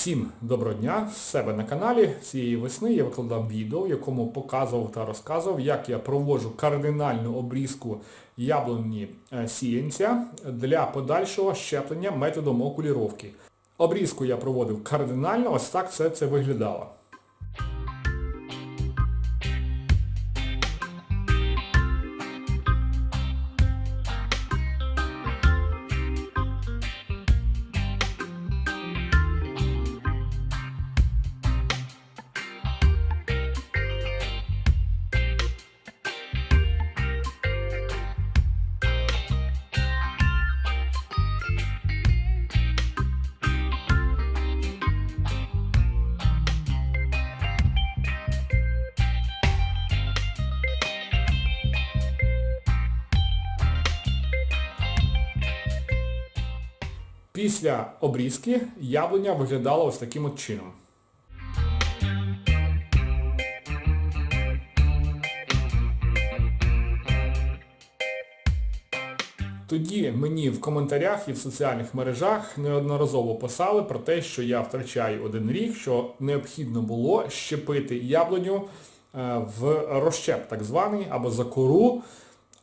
Всім доброго дня! З себе на каналі цієї весни я викладав відео, в якому показував та розказував, як я проводжу кардинальну обрізку яблуні е, сіянця для подальшого щеплення методом окуліровки. Обрізку я проводив кардинально, ось так все це виглядало. Після обрізки яблуня виглядала ось таким от чином. Тоді мені в коментарях і в соціальних мережах неодноразово писали про те, що я втрачаю один рік, що необхідно було щепити яблуню е, в розщеп так званий або за кору.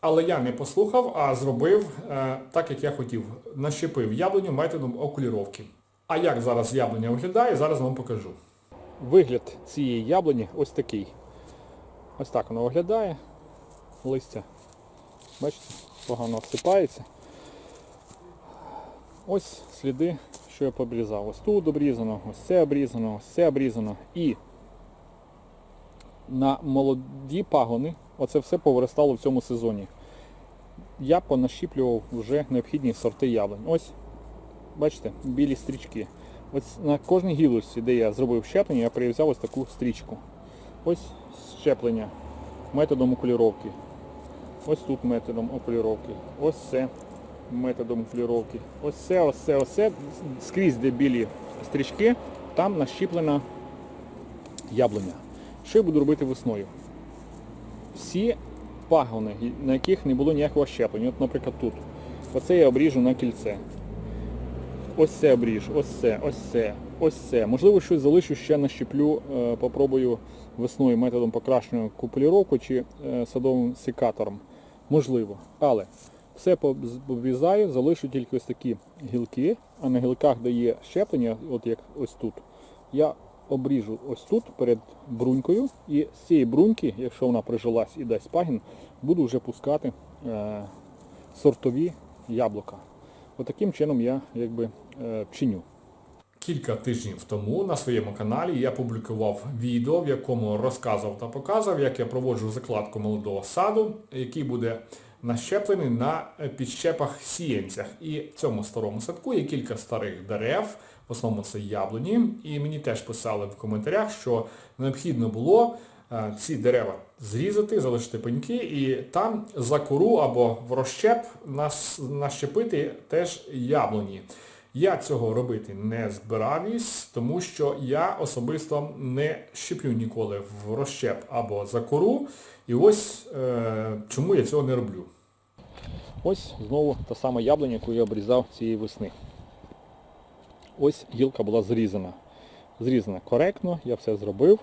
Але я не послухав, а зробив е, так, як я хотів. Нащепив яблуню методом окуліровки. А як зараз яблуня виглядає, зараз вам покажу. Вигляд цієї яблуні ось такий. Ось так воно виглядає. Листя. Бачите, погано обсипається. Ось сліди, що я побрізав. Ось тут обрізано, ось це обрізано, ось це обрізано. І на молоді пагони оце все повиростало в цьому сезоні. Я понащіплював вже необхідні сорти яблунь. Ось, бачите, білі стрічки. Ось на кожній гілочці, де я зробив щеплення, я прив'язав ось таку стрічку. Ось щеплення методом окуліровки. Ось тут методом окуліровки. Ось це методом окуліровки. Ось це, ось це, ось це. Скрізь, де білі стрічки, там нащіплена яблуня. Що я буду робити весною? Всі пагони, на яких не було ніякого щеплення. От, наприклад, тут. Оце я обріжу на кільце. Ось це обріжу, ось це, ось це, ось це. Можливо, щось залишу, ще нащеплю, е, попробую весною методом покращеної купуліровки чи е, садовим секатором. Можливо. Але все обрізаю, залишу тільки ось такі гілки, а на гілках, де є щеплення, от як ось тут, я обріжу ось тут перед брунькою і з цієї бруньки, якщо вона прижилась і дасть пагін, буду вже пускати е, сортові яблука. Отаким чином я якби е, чиню. Кілька тижнів тому на своєму каналі я публікував відео, в якому розказував та показував, як я проводжу закладку молодого саду, який буде нащеплений на підщепах сіянцях. І в цьому старому садку є кілька старих дерев, в основному це яблуні. І мені теж писали в коментарях, що необхідно було е, ці дерева зрізати, залишити пеньки і там за кору або в розщеп нащепити теж яблуні. Я цього робити не збираюсь, тому що я особисто не щеплю ніколи в розщеп або за кору. І ось е, чому я цього не роблю. Ось знову та сама яблуня, яку я обрізав цієї весни. Ось гілка була зрізана. Зрізана коректно, я все зробив.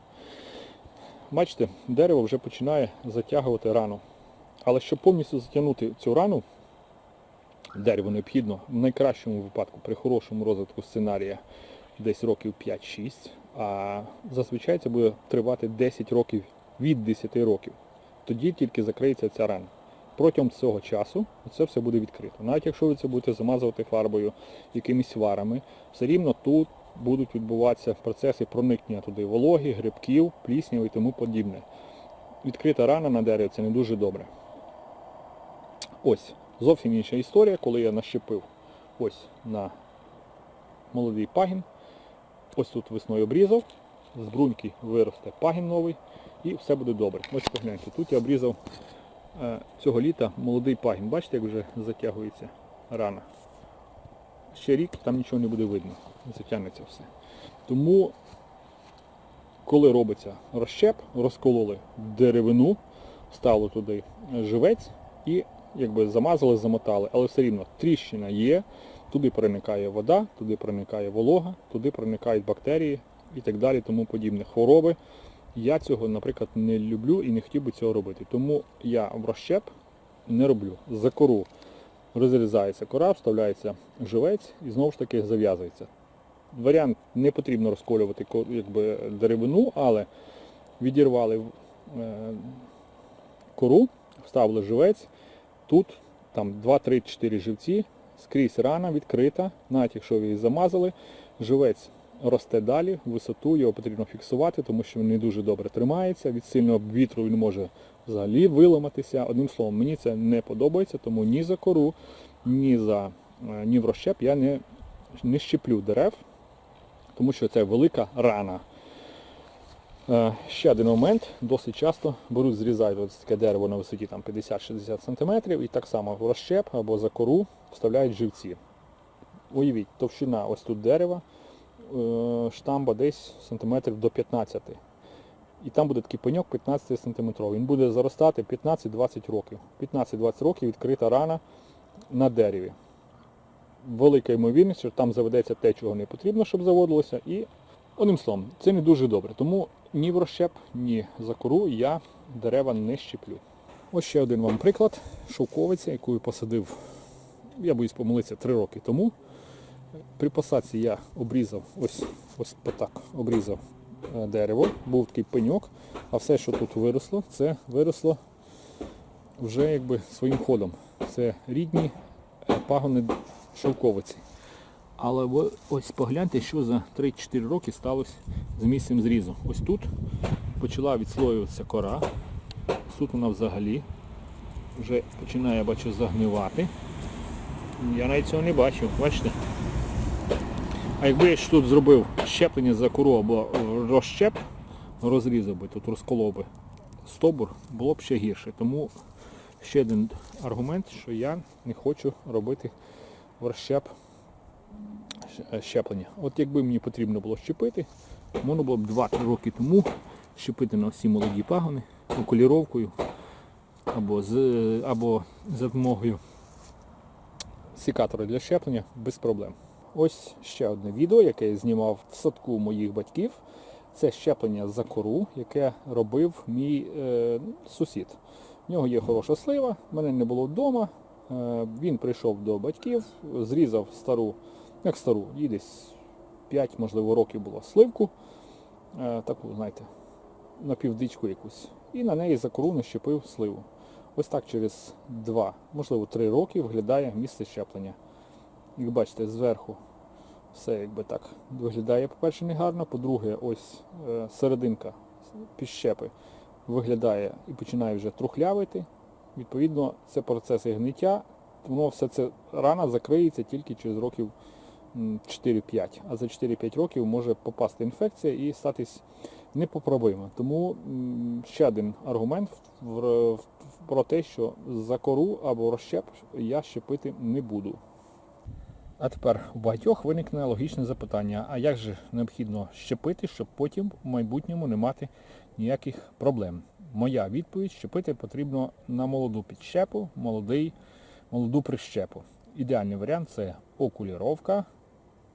Бачите, дерево вже починає затягувати рану. Але щоб повністю затягнути цю рану, дерево необхідно в найкращому випадку, при хорошому розвитку сценарія, десь років 5-6, а зазвичай це буде тривати 10 років від 10 років. Тоді тільки закриється ця рана. Протягом цього часу це все буде відкрито. Навіть якщо ви це будете замазувати фарбою, якимись варами, все рівно тут будуть відбуватися процеси проникнення туди вологи, грибків, плісняв і тому подібне. Відкрита рана на дереві це не дуже добре. Ось, зовсім інша історія, коли я нащепив ось на молодий пагін. Ось тут весною обрізав, з бруньки виросте пагін новий і все буде добре. Ось погляньте, тут я обрізав цього літа молодий пагін. Бачите, як вже затягується рана. Ще рік там нічого не буде видно, затягнеться все. Тому, коли робиться розщеп, розкололи деревину, ставили туди живець і якби замазали, замотали, але все рівно тріщина є, туди проникає вода, туди проникає волога, туди проникають бактерії і так далі, тому подібне. Хвороби. Я цього, наприклад, не люблю і не хотів би цього робити. Тому я в розщеп не роблю. За кору розрізається кора, вставляється живець і знову ж таки зав'язується. Варіант не потрібно розколювати якби, деревину, але відірвали е, кору, вставили живець. Тут там 2-3-4 живці, скрізь рана відкрита, навіть якщо ви її замазали, живець росте далі, висоту його потрібно фіксувати, тому що він не дуже добре тримається. Від сильного вітру він може взагалі виламатися. Одним словом, мені це не подобається, тому ні за кору, ні за е, ні в розщеп я не, не щеплю дерев, тому що це велика рана. Е, Ще один момент, досить часто беруть, зрізають ось таке дерево на висоті 50-60 см і так само в розщеп або за кору вставляють живці. Уявіть, товщина ось тут дерева, штамба десь сантиметрів до 15. І там буде такий пеньок 15 см. Він буде заростати 15-20 років. 15-20 років відкрита рана на дереві. Велика ймовірність, що там заведеться те, чого не потрібно, щоб заводилося. І одним словом, це не дуже добре. Тому ні в розщеп, ні за кору я дерева не щеплю. Ось ще один вам приклад. Шовковиця, яку я посадив, я боюсь помилитися, 3 роки тому. При посадці я обрізав, ось, ось отак обрізав е, дерево, був такий пеньок, а все, що тут виросло, це виросло вже якби своїм ходом. Це рідні е, пагони шовковиці. Але ви ось погляньте, що за 3-4 роки сталося з місцем зрізу. Ось тут почала відслоюватися кора. Тут вона взагалі вже починає, бачу, загнивати. Я навіть цього не бачив, бачите? А якби я ж тут зробив щеплення за кору або розщеп, розрізав би, тут розколов би стобур, було б ще гірше. Тому ще один аргумент, що я не хочу робити розщеп щеплення. От якби мені потрібно було щепити, можна було б 2-3 роки тому щепити на всі молоді пагони окуліровкою або, з, або за допомогою секатора для щеплення без проблем. Ось ще одне відео, яке я знімав в садку моїх батьків. Це щеплення за кору, яке робив мій е, сусід. В нього є хороша слива, мене не було вдома. Е, він прийшов до батьків, зрізав стару, як стару, їй десь 5, можливо, років було сливку, е, таку, знаєте, напівдичку якусь. І на неї за кору нащепив сливу. Ось так через 2, можливо, 3 роки виглядає місце щеплення. Як бачите, зверху все якби так виглядає, по-перше, негарно, по-друге, ось е, серединка підщепи виглядає і починає вже трухлявити. Відповідно, це процеси гниття, воно все це рана закриється тільки через років 4-5. А за 4-5 років може попасти інфекція і статись непоправимо. Тому ще один аргумент про те, що за кору або розщеп я щепити не буду. А тепер у багатьох виникне логічне запитання, а як же необхідно щепити, щоб потім в майбутньому не мати ніяких проблем? Моя відповідь щепити потрібно на молоду підщепу, молодий, молоду прищепу. Ідеальний варіант це окуліровка,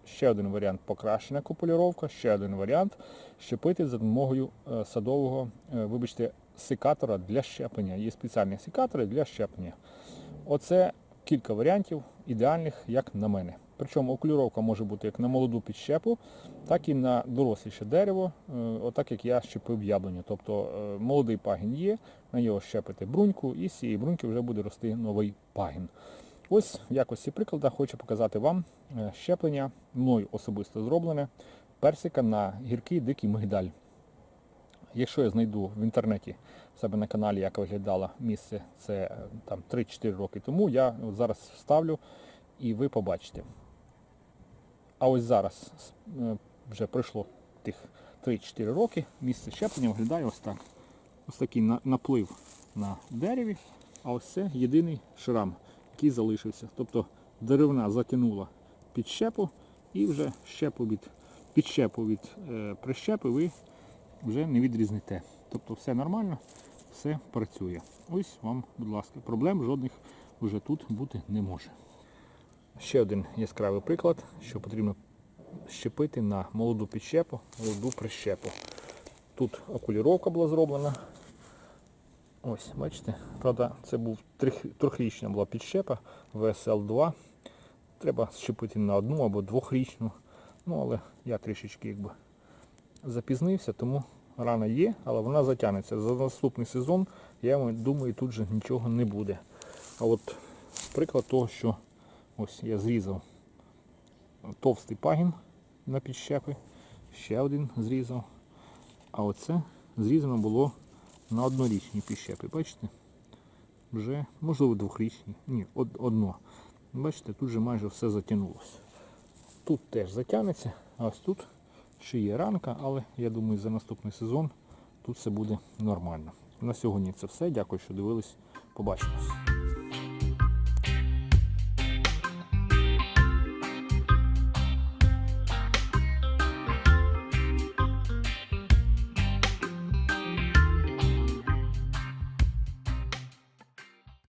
ще один варіант покращена купуліровка, ще один варіант щепити за допомогою е, садового, е, вибачте, секатора для щеплення. Є спеціальні секатори для щеплення. Оце кілька варіантів ідеальних, як на мене. Причому окулюровка може бути як на молоду підщепу, так і на доросліше дерево, е, отак як я щепив яблуню. Тобто е, молодий пагін є, на нього щепити бруньку, і з цієї бруньки вже буде рости новий пагін. Ось в якості прикладу хочу показати вам е, щеплення, мною особисто зроблене, персика на гіркий дикий мигдаль. Якщо я знайду в інтернеті в себе на каналі, як виглядало місце це е, там 3-4 роки тому, я от зараз вставлю і ви побачите. А ось зараз е, вже пройшло тих 3-4 роки, місце щеплення виглядає ось так. Ось такий наплив на дереві, а ось це єдиний шрам, який залишився. Тобто деревина затягнула під щепу і вже щепу від, підщепу від е, прищепи ви вже не відрізните. Тобто все нормально, все працює. Ось вам, будь ласка, проблем жодних вже тут бути не може. Ще один яскравий приклад, що потрібно щепити на молоду підщепу, молоду прищепу. Тут окуліровка була зроблена. Ось, бачите, правда, це був трьохрічна була підщепа VSL2. Треба щепити на одну або двохрічну. Ну, але я трішечки якби запізнився, тому рана є, але вона затягнеться. За наступний сезон, я думаю, тут же нічого не буде. А от приклад того, що ось я зрізав товстий пагін на підщепи, ще один зрізав. А оце зрізано було на однорічні підщепи. Бачите? Вже, можливо, двохрічні. Ні, одно. Бачите, тут вже майже все затягнулося. Тут теж затягнеться, а ось тут ще є ранка, але я думаю, за наступний сезон тут все буде нормально. На сьогодні це все. Дякую, що дивились. Побачимось.